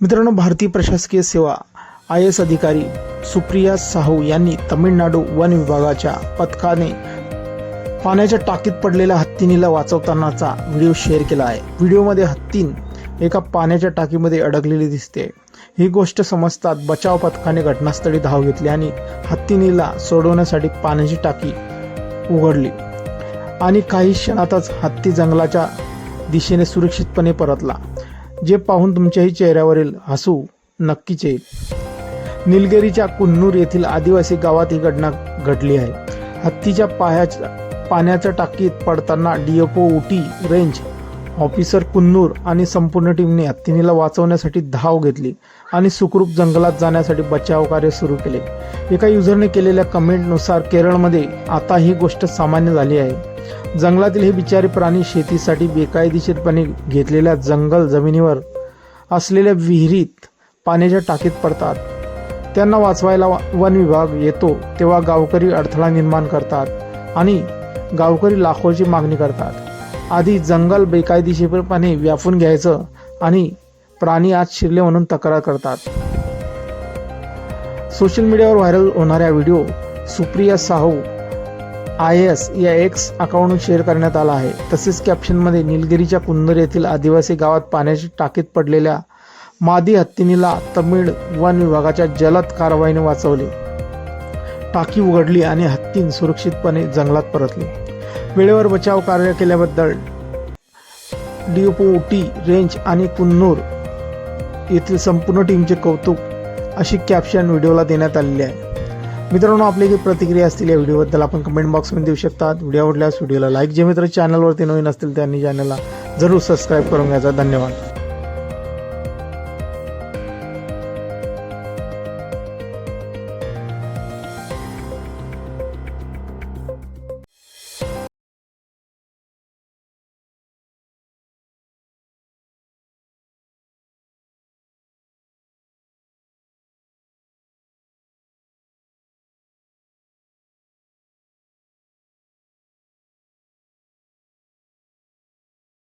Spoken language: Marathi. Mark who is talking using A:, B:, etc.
A: मित्रांनो भारतीय प्रशासकीय सेवा आय एस अधिकारी सुप्रिया साहू यांनी तमिळनाडू वन विभागाच्या पथकाने पाण्याच्या टाकीत पडलेल्या हत्तीनीला वाचवतानाचा व्हिडिओ शेअर केला आहे. व्हिडिओमध्ये हत्तीन एका पाण्याच्या टाकीमध्ये अडकलेली दिसते. ही गोष्ट समजतात बचाव पथकाने घटनास्थळी धाव घेतली आणि हत्तीनीला सोडवण्यासाठी पाण्याची टाकी उघडली आणि काही क्षणातच हत्ती जंगलाच्या दिशेने सुरक्षितपणे परतला. जे पाहून तुमच्याही चेहऱ्यावरील हसू नक्कीच येईल. निलगिरीच्या कुन्नूर येथील आदिवासी गावात ही घटना घडली आहे. हत्तीच्या पायाच्या पाण्याच्या टाकीत पडताना DFO Ooty range officer Coonoor आणि संपूर्ण टीमने हत्तीनीला वाचवण्यासाठी धाव घेतली आणि सुखरूप जंगलात जाण्यासाठी बचाव कार्य सुरू केले. एका युजरने केलेल्या कमेंटनुसार केरळमध्ये आता ही गोष्ट सामान्य झाली आहे. जंगलातील हे बिचारे प्राणी शेतीसाठी बेकायदेशीरपणे घेतलेल्या जंगल जमिनीवर असलेल्या विहिरीत पाण्याच्या टाकीत पडतात. त्यांना वाचवायला वन विभाग येतो तेव्हा गावकरी अडथळा निर्माण करतात आणि गावकरी लाखोची मागणी करतात. आधी जंगल बेकायदेशीरपणे व्यापून घ्यायचं आणि प्राणी आज शिरले म्हणून तक्रार करतात. सोशल मीडियावर व्हायरल होणाऱ्या video Supriya Sahu I S या एक्स अकाउंट शेअर करण्यात आला आहे. तसेच कॅप्शनमध्ये निलगिरीच्या कुंदर येथील आदिवासी गावात पाण्याची टाकीत पडलेल्या मादी हत्तीनीला तमिळ वन विभागाच्या जलद कारवाईने वाचवले. टाकी उघडली आणि हत्तीन सुरक्षितपणे जंगलात परतली. वेळेवर बचाव कार्य केल्याबद्दल टी रेंज आणि कुन्नूर येथील संपूर्ण टीमचे कौतुक अशी कॅप्शन व्हिडिओला देण्यात आलेली आहे. मित्रांनो आपली काही प्रतिक्रिया असतील या व्हिडिओबद्दल आपण कमेंट बॉक्समध्ये देऊ शकतात. व्हिडिओ आवडल्यास व्हिडिओला लाईक जे मित्र चॅनलवरती नवीन असतील त्यांनी चॅनलला जरूर सबस्क्राईब करून घ्यायचा. धन्यवाद.